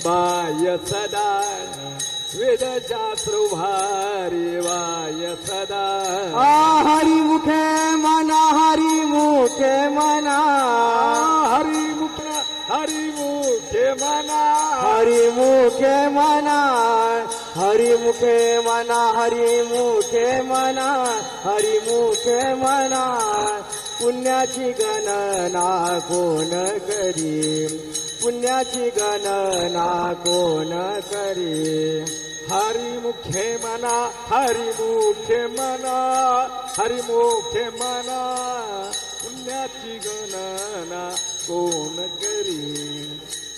Y सदा वेदशास्त्र भारी Y सदा हरी मुखे मना हरी मुखे मना. हरी मुख हरी मुखे मना. हरी मुखे मना. हरी मुखे मना हरी मुखे मना. हरी मुखे मना. पुण्याची गणना कोण करी पुण्याची गणना कोण करी? हरी मुख्य मना हरी मुख्य मना हरी मुख्य मना. पुण्याची गणना कोण करी?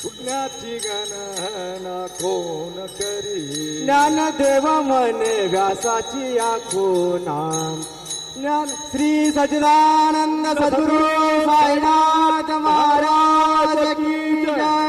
पुण्याची गणना कोण करी? ज्ञानदेव मने व्यासाची आखो नाम ज्ञान श्री सचिदानंद सद्गुरु साईनाथ महाराज की जय।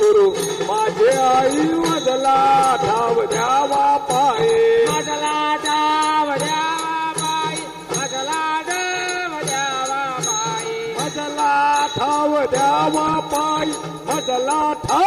गुरु माझे आई द्यावा पाये. मजला ठाव द्यावा पायी. मजला ठाव द्यावा पायी. मजला ठाव द्यावा पायी. मजला ठाव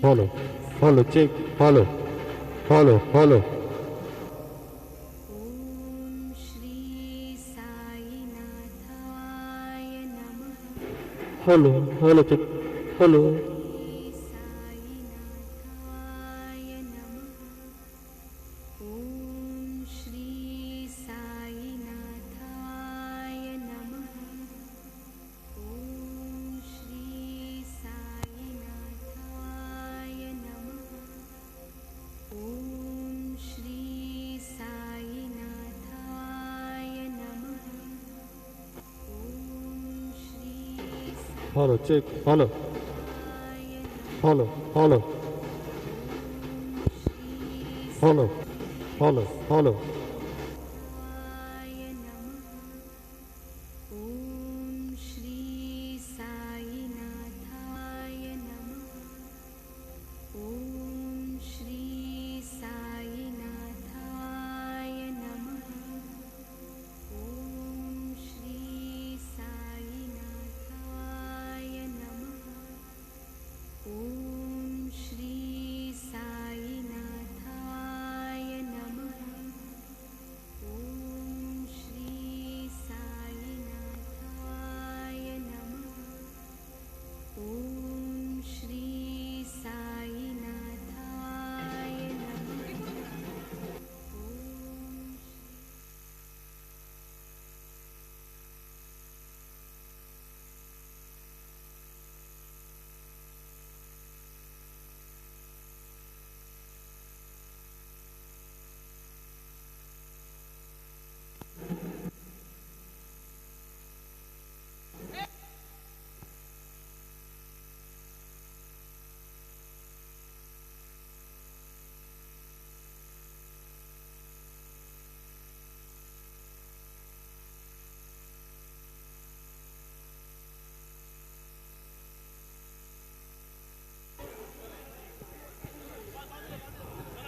follow, follow, check, follow, follow, follow. Follow, follow, check, follow. Follow, check, follow. Follow, follow. Follow, follow, follow.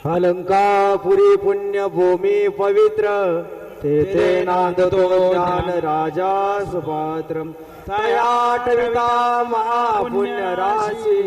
Alankapuri पुण्यभूमी पवित्र तेथे नांदतो ज्ञान राजा सुपात्र. तयाटविता महापुण्य राशी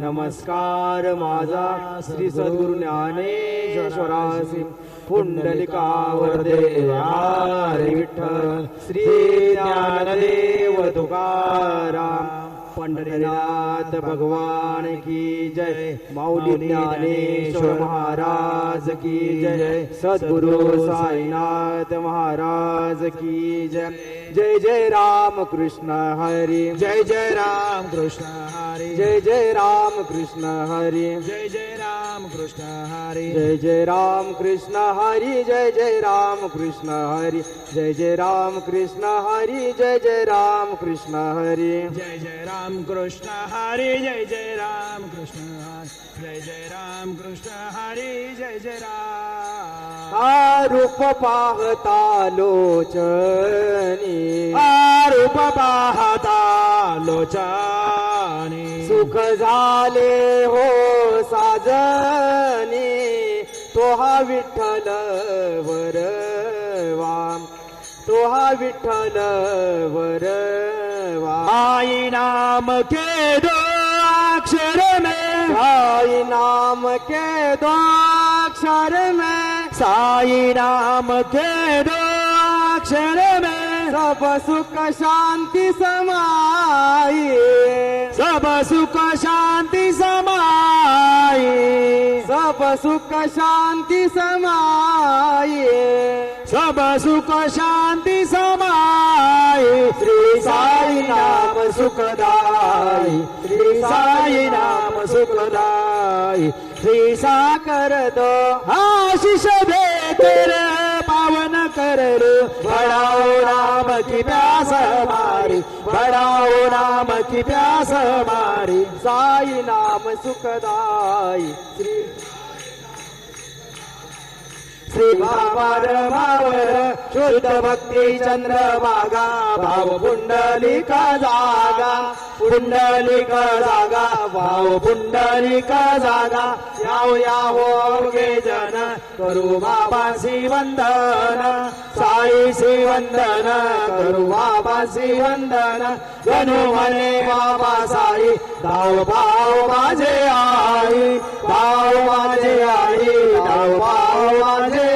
नमस्कार माझा श्री सद्गुरु ज्ञानेश्वरासी पुंडलिकावर देवारे विठ्ठल श्री ज्ञानदेव तुकाराम. पंढरीनाथ भगवान की जय। माऊली ज्ञानेश्वर महाराज की जय। सद्गुरु साईनाथ महाराज की जय। जय जय राम कृष्ण हरी। जय जय राम कृष्ण हरी। जय जय राम कृष्ण हरी। जय जय राम कृष्ण हरी। जय जय राम कृष्ण हरी जय जय राम कृष्ण हरी। जय जय राम कृष्ण हरी जय जय राम कृष्ण हरी। जय जय राम कृष्ण हरी जय जय राम कृष्ण हरी। जय जय राम कृष्ण हरी जय जय राम। रूप पाहता लोचनी। रूप पाहता लोचानी। सुख झाले हो साजनी तो हा विठ्ठल वरवा तो हा विठ्ठल वरवा आई नाम के दो अक्षर में। साई नाम के दो अक्षर में। साई नाम के दो अक्षर में। सब सुख शांति समाई। सब सुख शांति समाई। सब सुख शांति समाई। सब सुख शांति समाई। श्री साई नाम सुखदाई। श्री साई नाम सुखदाई। श्री साकर दो आशीष दे तेरे। पावन कर रे बढ़ाओ नाम की प्यास हमारी बढ़ाओ नाम की प्यास हमारी साई नाम सुखदाई। श्री श्री बाबार मावर शुद्ध भक्ती चंद्रभागा भाव पुंडलिका जागा पुंडलिक जागा भाव पुंडलिक जागा याव यावो गे जन करू बाबासी वंदन साईसी वंदन करू बाबासी वंदन गणू म्हणे बाबा साई धाव भाव माझे आई भाव माझे आई धाव भाव माझे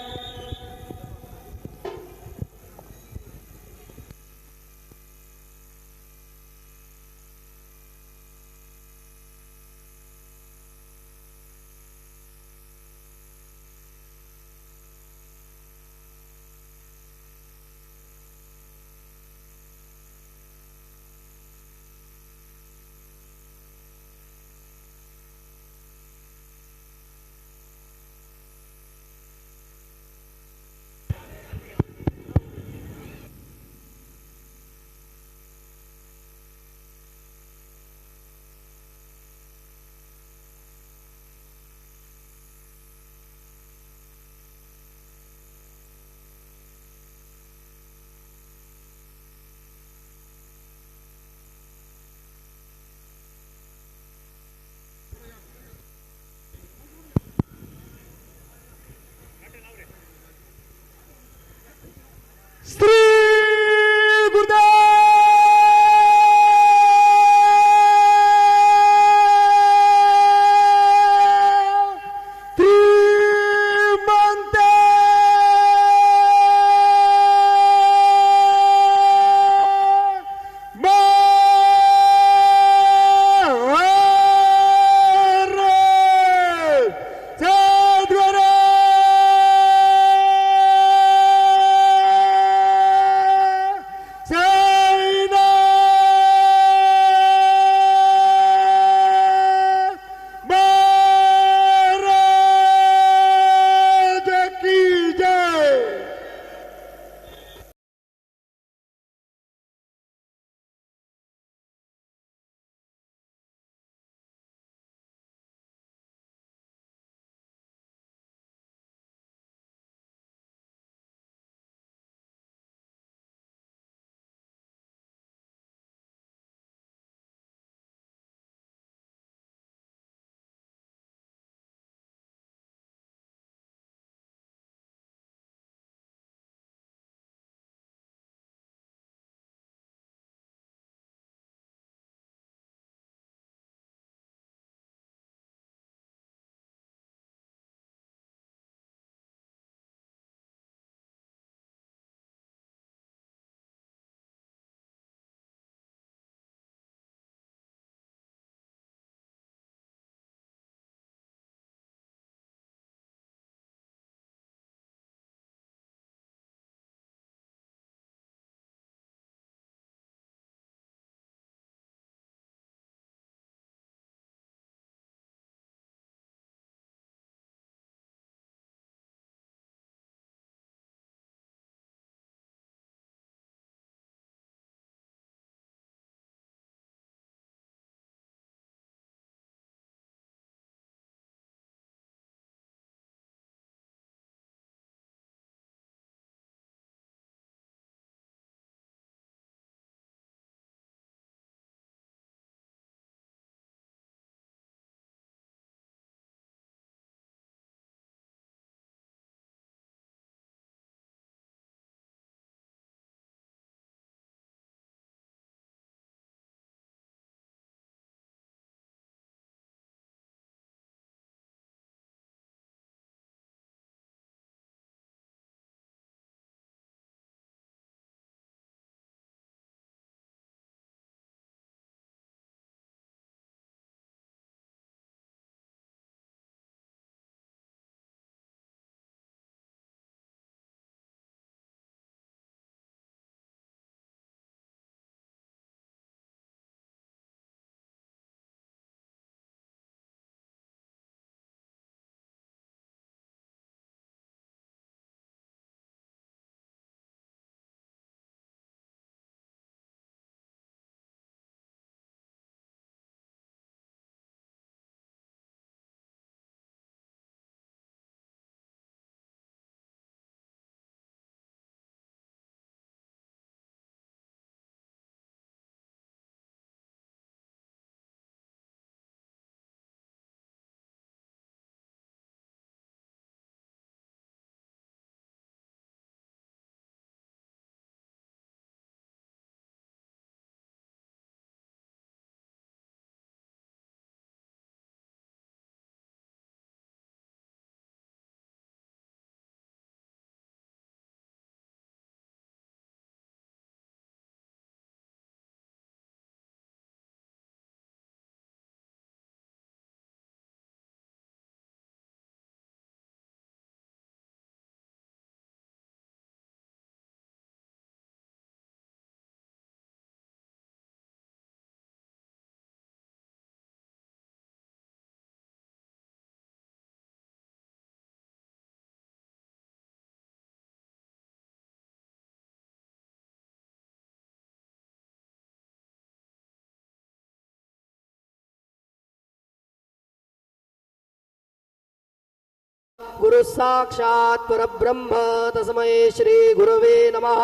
गुरु साक्षात परब्रह्म तस्मै श्री गुरवे नमः।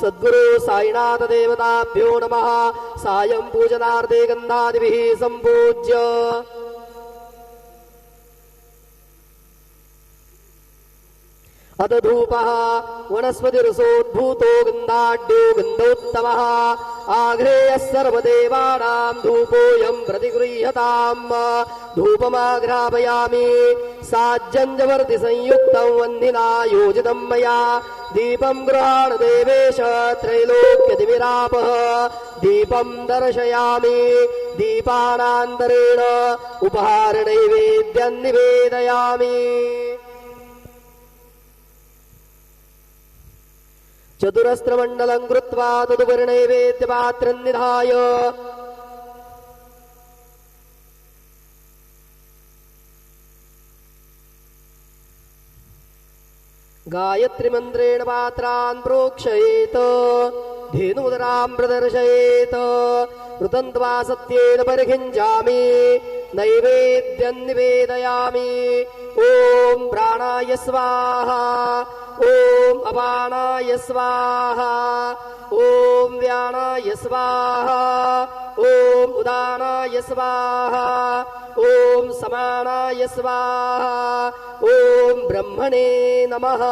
सद्गुरु साईनाथ देवताभ्यो नमः। सायं पूजनार्थे गन्धादिभिः सम्पूज्य। अथ धूपः वनस्पतिरसोद्भूतो गन्धाढ्यो गन्धोत्तमः आघ्रेयः सर्वदेवानां धूपोऽयं प्रतिगृह्यताम् धूपमाघ्रापयामि साज्जञ्जवर्ति संयुक्तं वह्निना योजितं मया दीपं गृहाण देवेश त्रैलोक्यदिविरापः दीपं दर्शयामि दीपानान्तरेण उपहारनैवेद्यं निवेदयामि चतुरस्त्रमण्डलं कृत्वा तदुपरिणैवेद्यपात्रं निधाय गायत्रीमन्त्रेण पात्रान् प्रोक्षयेत्। धेनुदरां प्रदर्शयेत्। ऋतन्त्वा सत्येन परिखिञ्जामि। नैवेद्यं निवेदयामि। ॐ प्राणाय स्वाहा ॐ अपानाय स्वाहा। ॐ व्यानाय स्वाहा। ॐ उदानाय स्वाहा। ॐ समानाय स्वाहा। ॐ ब्रह्मणे नमः।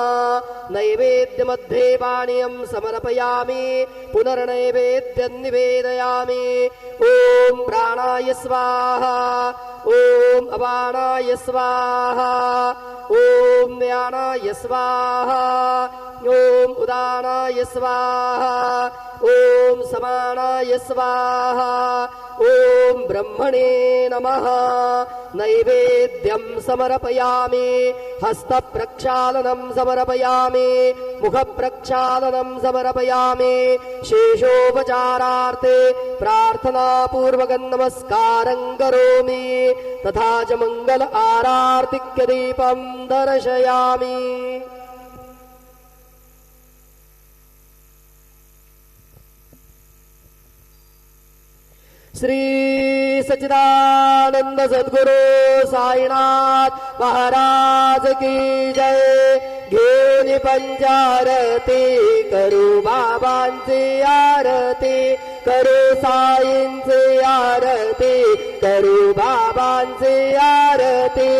नैवेद्यमध्ये पानीयं समर्पयामि। पुनर्नैवेद्यं निवेदयामि। ॐ प्राणाय स्वाहा ॐ अपानाय स्वाहा ॐ व्यानाय स्वाहा ॐ उदानाय स्वाहा ॐ समानाय स्वाहा ॐ ब्रह्मणे नमः। नैवेद्यं समर्पयामि। हस्तप्रक्षालनं समर्पयामि। मुखप्रक्षालनं समर्पयामि। शेषोपचारार्थे प्रार्थनापूर्वकं नमस्कारं करोमि। तथा च मङ्गल आरार्तिक्यदीपं दर्शयामि श्री सच्चिदानंद सद्गुरु साईनाथ महाराज की जय. घेऊन पंचारती करू बाबांची आरती करू साईंची आरती करू बाबांची आरती.